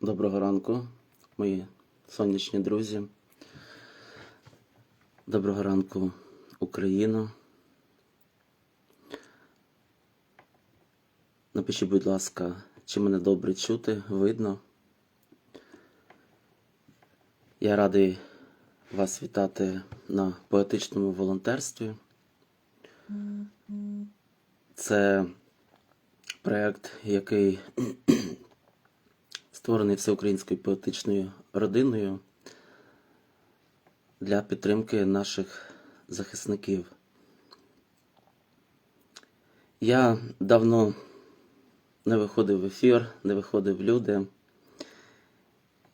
Доброго ранку, мої сонячні друзі. Доброго ранку, Україно. Напишіть, будь ласка, чи мене добре чути, видно. Я радий вас вітати на поетичному волонтерстві. Це проєкт, який створений всеукраїнською поетичною родиною для підтримки наших захисників. Я давно не виходив в ефір, не виходив в люди.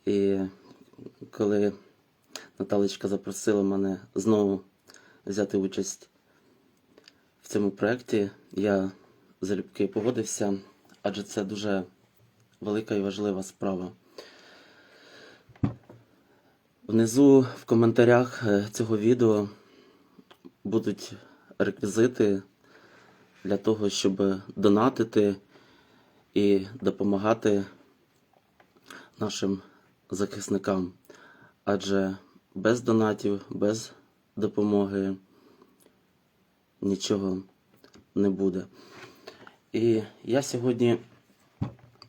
І коли Наталечка запросила мене знову взяти участь в цьому проєкті, я залюбки погодився, адже це дуже велика і важлива справа. Внизу в коментарях е, цього відео будуть реквізити для того, щоб донатити і допомагати нашим захисникам. Адже без донатів, без допомоги нічого не буде. І я сьогодні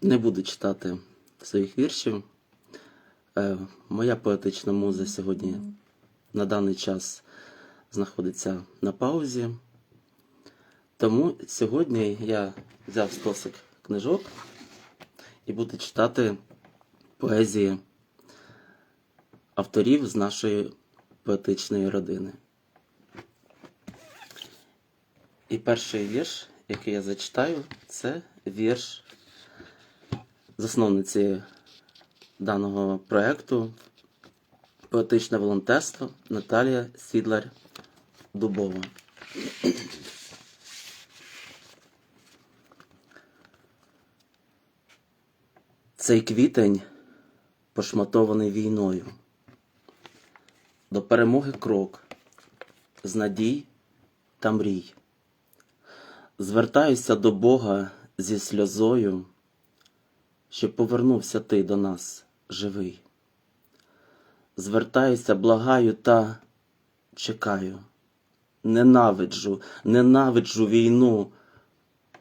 не буду читати своїх віршів. Е, моя поетична муза сьогодні на даний час знаходиться на паузі. Тому сьогодні я взяв стосик книжок і буду читати поезії авторів з нашої поетичної родини. І перший вірш, який я зачитаю, це вірш засновниці даного проєкту Поетичне волонтерство Наталія Сідлар Дубова. Цей квітень пошматований війною. До перемоги крок, з надій та мрій. Звертаюся до Бога зі сльозою, щоб повернувся ти до нас живий. Звертаюся, благаю та чекаю. Ненавиджу, ненавиджу війну.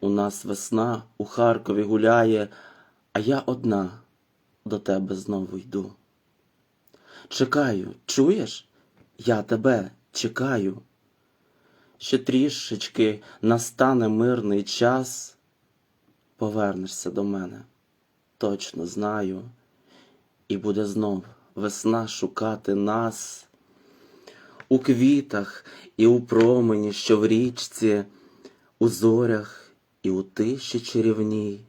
У нас весна у Харкові гуляє, а я одна до тебе знову йду. Чекаю, чуєш? Я тебе чекаю. Ще трішечки настане мирний час, повернешся до мене, точно знаю, і буде знов весна шукати нас у квітах і у промені, що в річці, у зорях і у тиші чарівній.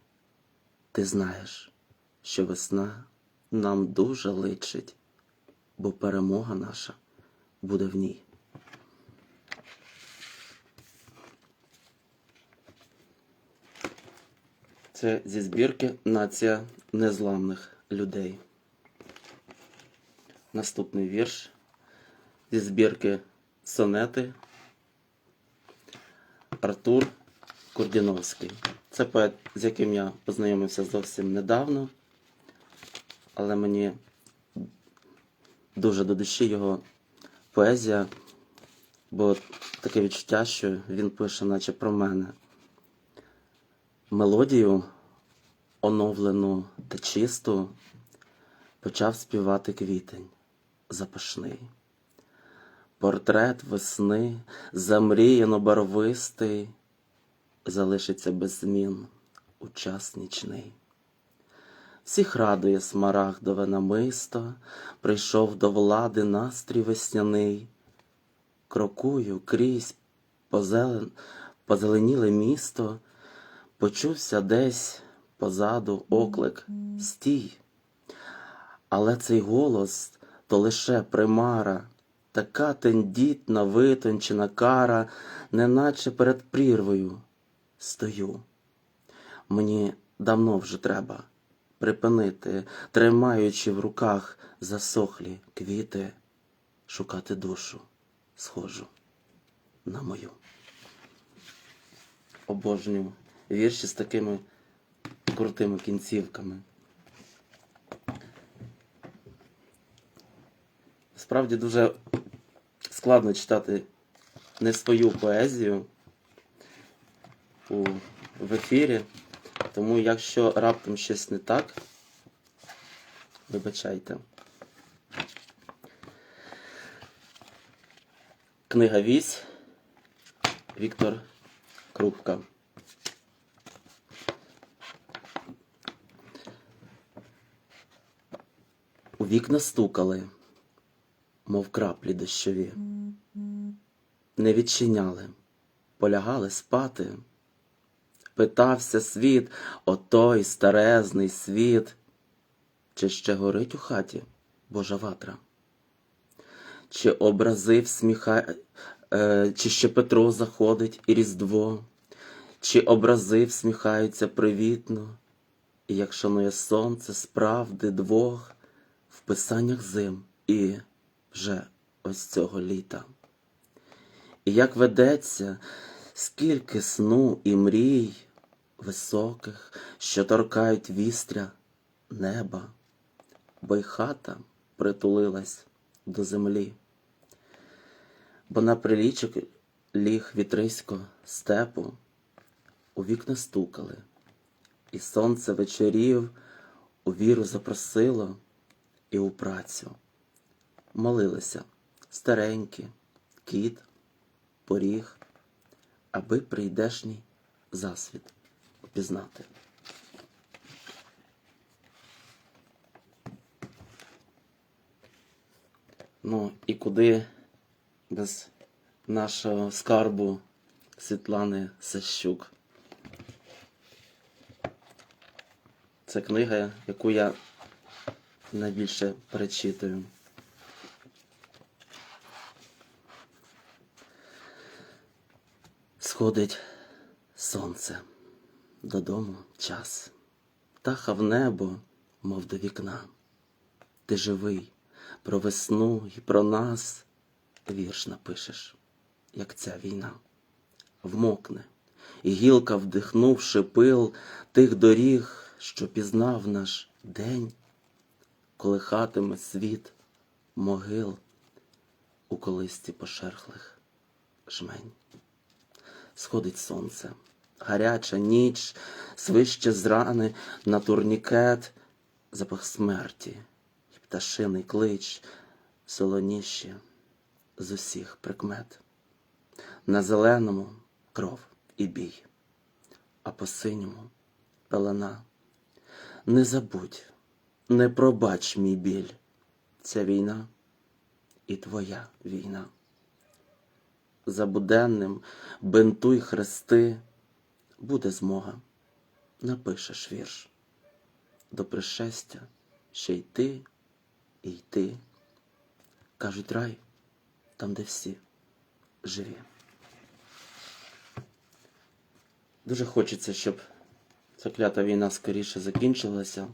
Ти знаєш, що весна нам дуже личить, бо перемога наша буде в ній. Це зі збірки Нація незламних людей. Наступний вірш зі збірки Сонети Артур Курдіновський. Це поет, з яким я познайомився зовсім недавно, але мені дуже до душі його поезія, бо таке відчуття, що він пише, наче про мене. Мелодію оновлену та чисту почав співати квітень запашний. Портрет весни, замріяно барвистий, залишиться без змін у час нічний. Всіх радує смарагдове намисто, прийшов до влади настрій весняний. Крокую крізь позелен... позеленіле місто, почувся десь позаду оклик стій. Але цей голос то лише примара, така тендітна, витончена кара, неначе перед прірвою стою. Мені давно вже треба припинити, тримаючи в руках засохлі квіти, шукати душу схожу на мою. Обожнюю вірші з такими крутими кінцівками. Справді дуже складно читати не свою поезію у, в ефірі, тому якщо раптом щось не так, вибачайте. Книга Вісь Віктор Крупка. Вікна стукали, мов краплі дощові. Не відчиняли, полягали спати. Питався світ, отой старезний світ, чи ще горить у хаті Божа ватра? Чи образи всміха... е, чи ще Петро заходить і Різдво, чи образи всміхаються привітно, і як шанує сонце справди двох в писаннях зим і вже ось цього літа. І як ведеться, скільки сну і мрій високих, що торкають вістря неба, бо й хата притулилась до землі, бо на прилічок ліг вітрисько степу, у вікна стукали, і сонце вечорів у віру запросило і у працю. Молилися старенькі, кіт, поріг, аби прийдешній засвіт пізнати. Ну і куди без нашого скарбу Світлани Сащук. Це книга, яку я найбільше перечитую. Сходить сонце, додому час, птаха в небо, мов до вікна. Ти живий, про весну і про нас вірш напишеш, як ця війна. Вмокне, і гілка, вдихнувши пил тих доріг, що пізнав наш день, колихатиме світ могил у колисці пошерхлих жмень. Сходить сонце, гаряча ніч, свище з рани на турнікет, запах смерті, і пташиний клич, солоніші з усіх прикмет. На зеленому кров і бій, а по синьому пелена. Не забудь, не пробач мій біль, ця війна і твоя війна. За буденним бинтуй хрести, буде змога, напишеш вірш. До пришестя ще йти і йти. Кажуть рай, там, де всі живі. Дуже хочеться, щоб ця клята війна скоріше закінчилася.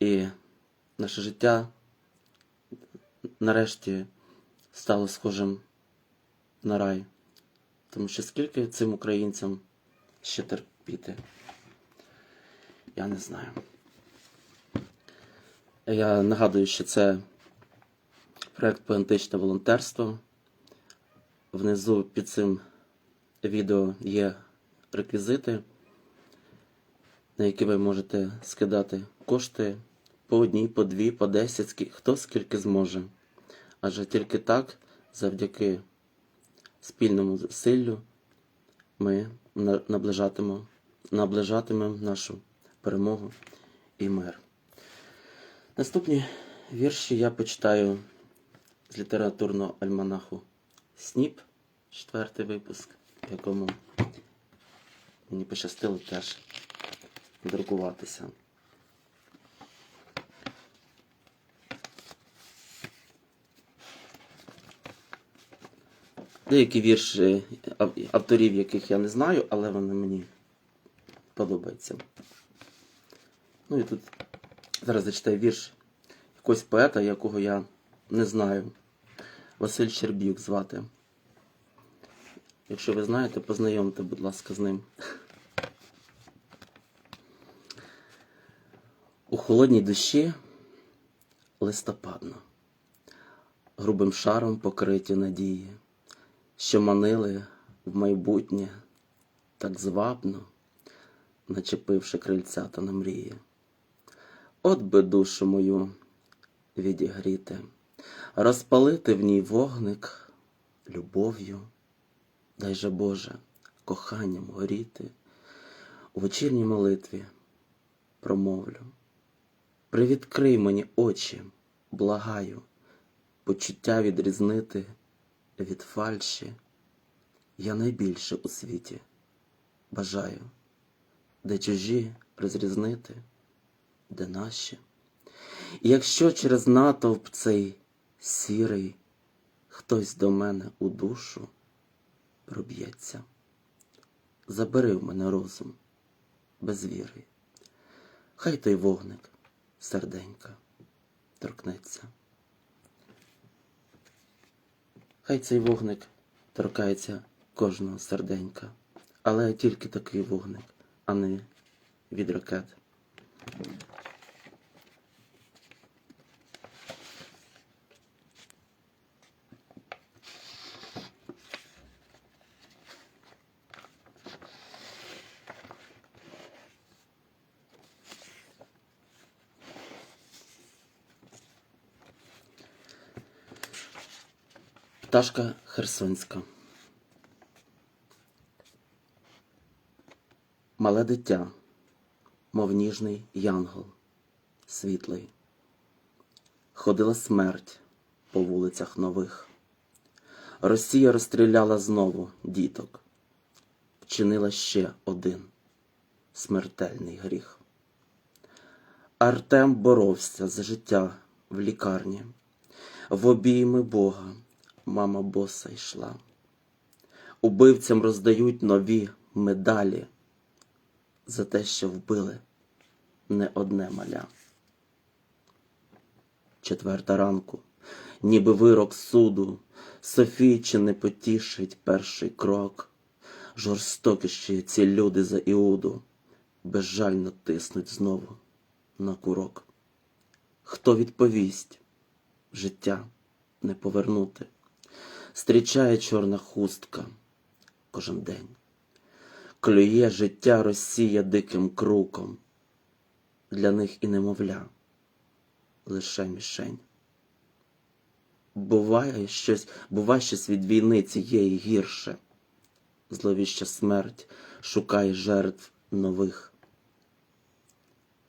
І наше життя нарешті стало схожим на рай. Тому що скільки цим українцям ще терпіти? Я не знаю. Я нагадую, що це проект поетичне волонтерство. Внизу під цим відео є реквізити, на які ви можете скидати кошти по одній, по дві, по десять, хто скільки зможе. Адже тільки так, завдяки спільному зусиллю, ми на- наближатимемо, наближатимемо нашу перемогу і мир. Наступні вірші я почитаю з літературного альманаху СНІП, четвертий випуск, в якому мені пощастило теж друкуватися. Деякі вірші авторів, яких я не знаю, але вони мені подобаються. Ну і тут зараз зачитаю вірш якогось поета, якого я не знаю. Василь Щербюк звати. Якщо ви знаєте, познайомте, будь ласка, з ним. У холодній душі листопадно. грубим шаром покриті надії, що манили в майбутнє так звабно, начепивши крильцята на мрії. От би душу мою відігріти, розпалити в ній вогник любов'ю, дай же Боже, коханням горіти, у вечірній молитві промовлю. Привідкрий мені очі, благаю, почуття відрізнити від фальші. Я найбільше у світі бажаю, де чужі розрізнити, де наші. І якщо через натовп цей сірий хтось до мене у душу проб'ється, забери в мене розум без віри, хай той вогник серденька торкнеться. Хай цей вогник торкається кожного серденька, але тільки такий вогник, а не від ракет. Пташка Херсонська. Мале дитя, мов ніжний янгол, світлий. Ходила смерть по вулицях нових. Росія розстріляла знову діток, вчинила ще один смертельний гріх. Артем боровся за життя в лікарні, в обійми Бога мама боса йшла. Убивцям роздають нові медалі за те, що вбили не одне маля. Четверта ранку, ніби вирок суду, Софії чи не потішить перший крок. Жорстокіші ці люди за Іуду безжально тиснуть знову на курок. Хто відповість? Життя не повернути. Стрічає чорна хустка кожен день. Клює життя Росія диким круком. Для них і немовля лише мішень. Буває щось, буває щось від війни цієї гірше. Зловіща смерть шукає жертв нових.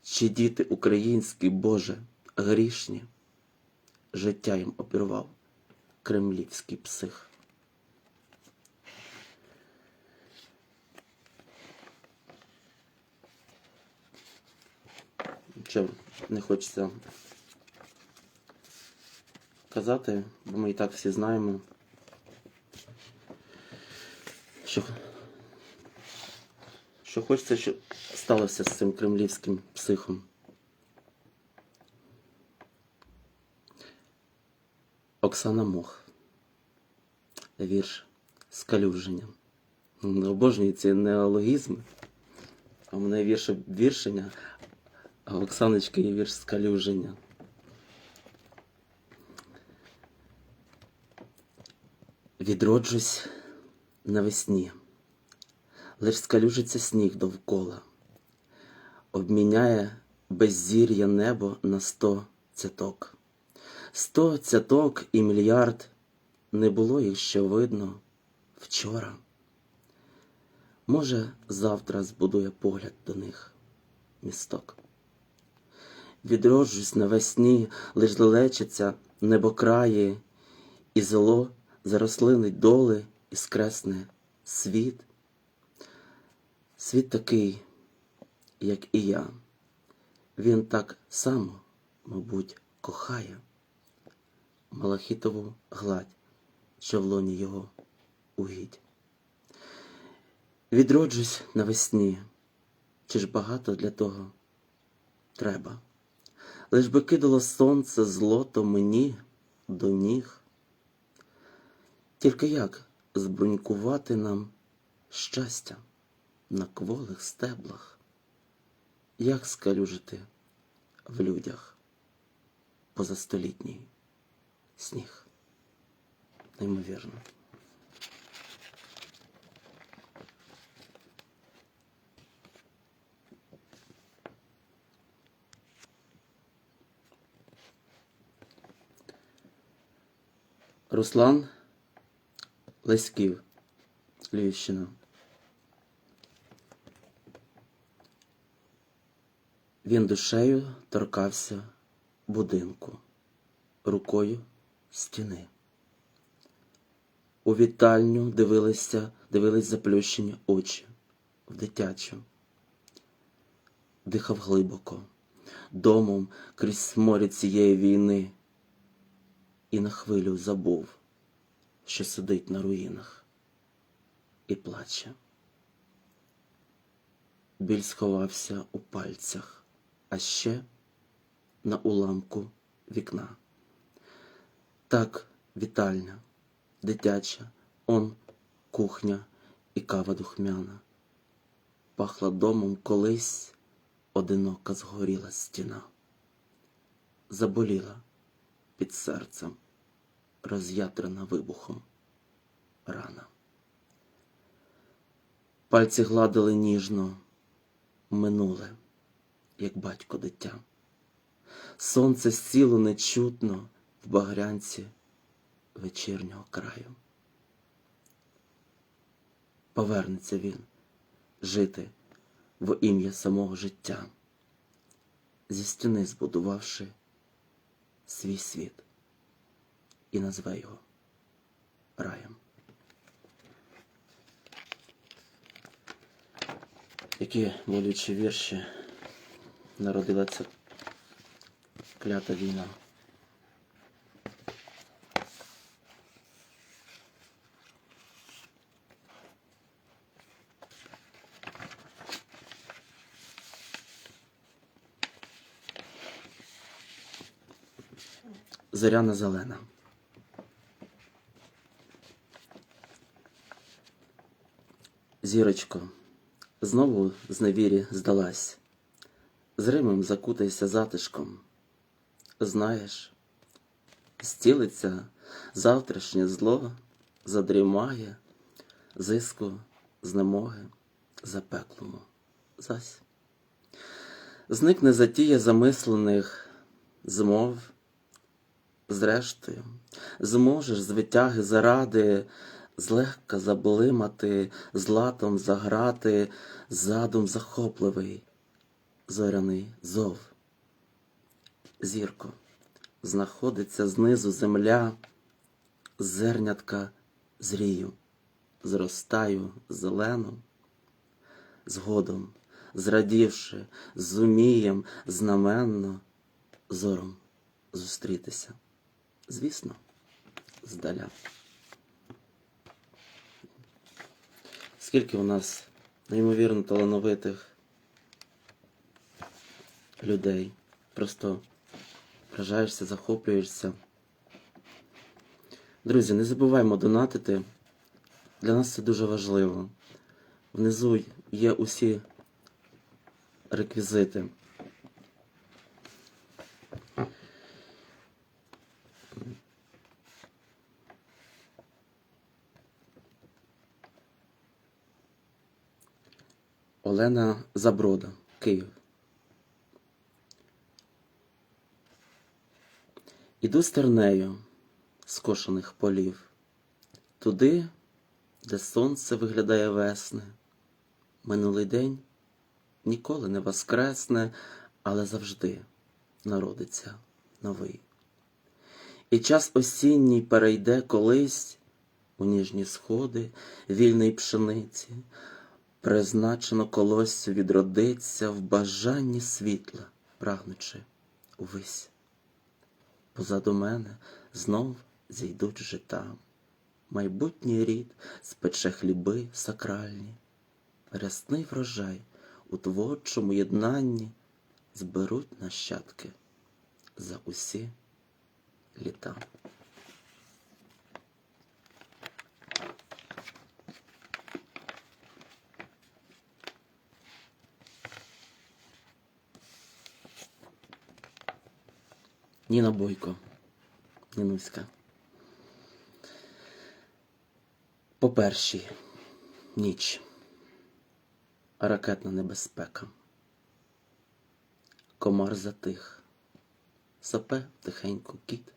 Чи діти українські, Боже, грішні, життя їм обірвав кремлівський псих. Що не хочеться казати, бо ми і так всі знаємо, що, що хочеться, що сталося з цим кремлівським психом. Оксана Мох. Вірш Скалюження. Обожнюю ці неологізми. А в мене вірш віршення, а в Оксаночки є вірш скалюження. Відроджусь навесні, лиш скалюжиться сніг довкола, обміняє беззір'я небо на сто цяток. Сто цяток і мільярд не було їх ще видно вчора. Може, завтра збудує погляд до них місток. Відроджусь навесні, лиш лелечиться небокраї, і зело зарослинить доли і скресне світ. Світ такий, як і я. Він так само, мабуть, кохає малахітову гладь, що в лоні його угідь. Відроджусь навесні, чи ж багато для того треба? Лиш би кидало сонце злото мені до ніг. Тільки як збрунькувати нам щастя на кволих стеблах, як скалюжити в людях позастолітній сніг. неймовірно. Руслан Леськів, Львівщина. Він душею торкався будинку, рукою стіни. У вітальню дивилися, дивились заплющені очі в дитячу. Дихав глибоко, домом крізь море цієї війни, і на хвилю забув, що сидить на руїнах і плаче. Біль сховався у пальцях, а ще на уламку вікна. Так, вітальня, дитяча, он кухня і кава духмяна. Пахла домом колись одинока згоріла стіна. Заболіла під серцем, роз'ятрена вибухом рана. Пальці гладили ніжно, минуле, як батько дитя. Сонце сіло нечутно в багрянці вечірнього краю. Повернеться він жити в ім'я самого життя, зі стіни збудувавши свій світ і назве його раєм. Які болючі вірші народила ця клята війна. Зоряна зелена. Зірочко, знову з невірі здалась. З Римом закутайся затишком. Знаєш, стілиться завтрашнє зло, задрімає, зиску, знемоги, запеклому зась. Зникне затія замислених змов, зрештою, зможеш з витяги заради злегка заблимати, златом заграти, задум захопливий, зоряний зов. Зірко, знаходиться знизу земля, зернятка зрію, зростаю зеленом, згодом, зрадівши, зумієм знаменно зором зустрітися. Звісно, здаля. Скільки у нас неймовірно талановитих людей. Просто вражаєшся, захоплюєшся. Друзі, не забуваймо донатити. Для нас це дуже важливо. Внизу є усі реквізити. Олена Заброда, Київ. Іду стернею скошених полів, туди, де сонце виглядає весне. Минулий день ніколи не воскресне, але завжди народиться новий. І час осінній перейде колись у ніжні сходи вільної пшениці, призначено колоссю відродиться в бажанні світла, прагнучи увись. Позаду мене знов зійдуть жита, майбутній рід спече хліби сакральні, рясний врожай у творчому єднанні зберуть нащадки за усі літа. Ніна Бойко, Нінуська. По першій ніч. Ракетна небезпека. Комар затих. Сопе тихенько кіт.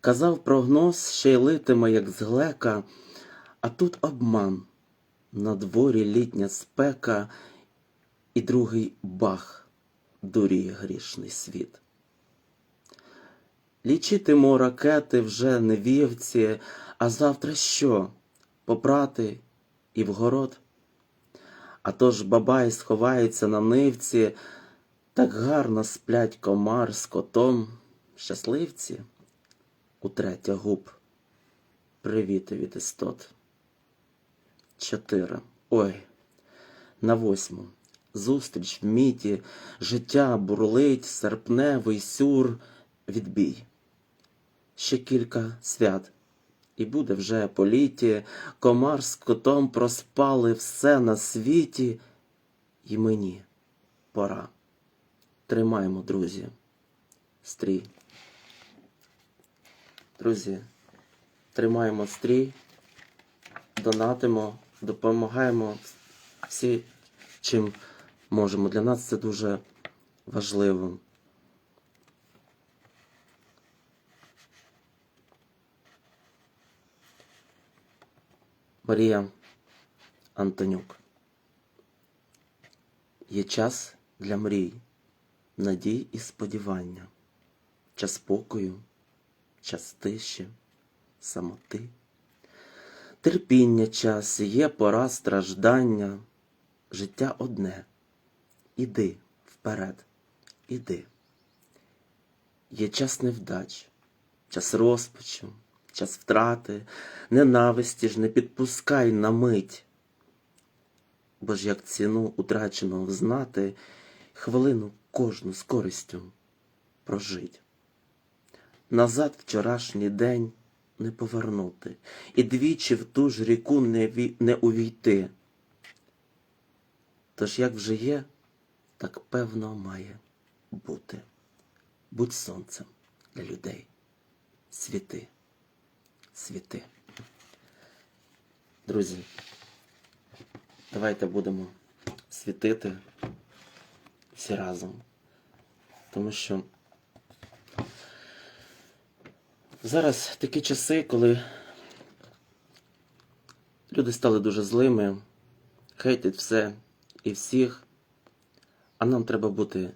Казав прогноз, ще й литиме, як з глека, а тут обман. На дворі літня спека, і другий бах дуріє грішний світ. Лічитимо ракети вже не вівці, а завтра що? Попрати і в город? А то бабай сховається на нивці, так гарно сплять комар з котом, щасливці, утретя губ, привіти від істот. Чотири. Ой, на восьму. Зустріч в міті, життя бурлить, серпневий сюр, відбій. Ще кілька свят, і буде вже по літі, комар з котом проспали все на світі, і мені пора. Тримаємо, друзі. Стрій. Друзі, тримаємо стрій, донатимо, допомагаємо всі, чим можемо. Для нас це дуже важливо. Марія Антонюк. Є час для мрій, надій і сподівання, час спокою, час тиші, самоти. Терпіння час, є пора страждання, життя одне. Іди вперед, іди. Є час невдач, час розпачу, час втрати, ненависті ж не підпускай на мить. Бо ж як ціну утраченого знати, хвилину кожну з користю прожить. Назад вчорашній день не повернути, і двічі в ту ж ріку не, ві... не увійти. Тож як вже є, так певно має бути. Будь сонцем для людей. Світи, світи. Друзі, давайте будемо світити всі разом. Тому що зараз такі часи, коли люди стали дуже злими, хейтять все і всіх, а нам треба бути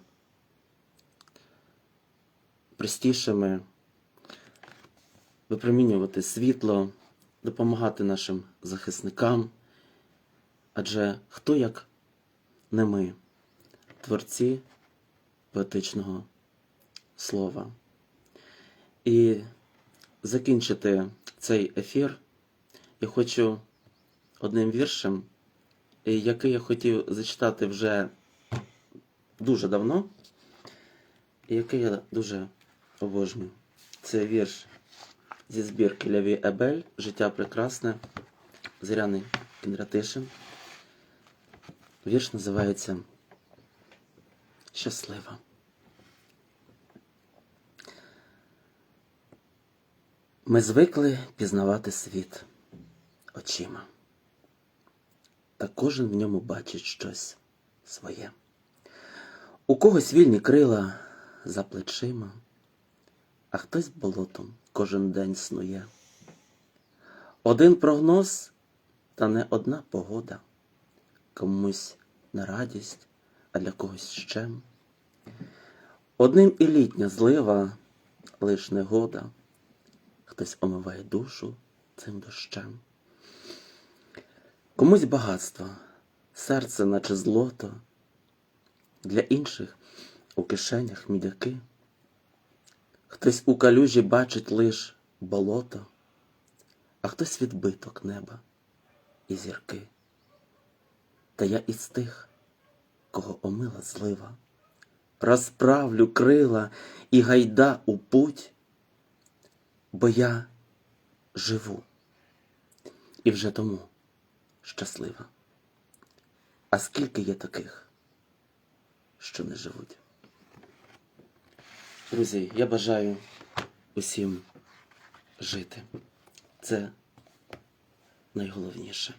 простішими, випромінювати світло, допомагати нашим захисникам. Адже хто як не ми, творці поетичного слова. І закінчити цей ефір я хочу одним віршем, який я хотів зачитати вже дуже давно, і який я дуже обожнюю. Це вірш зі збірки Ляві Ебель Життя прекрасне, Зоряний Кінратишин. Вірш називається Щаслива. Ми звикли пізнавати світ очима, та кожен в ньому бачить щось своє. У когось вільні крила за плечима, а хтось болотом кожен день снує. Один прогноз, та не одна погода, комусь на радість, а для когось щем. Одним і літня злива, лиш негода, хтось омиває душу цим дощем. Комусь багатство, серце, наче злото, для інших у кишенях мідяки. Хтось у калюжі бачить лиш болото, а хтось відбиток неба і зірки. Та я із тих, кого омила злива, розправлю крила і гайда у путь, бо я живу і вже тому щаслива. А скільки є таких, що не живуть? Друзі, я бажаю усім жити. Це найголовніше.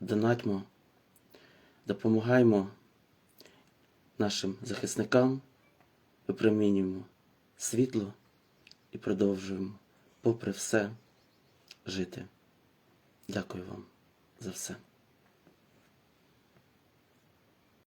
Донатьмо, допомагаймо нашим захисникам, випромінюємо світло і продовжуємо, попри все, жити. Дякую вам за все.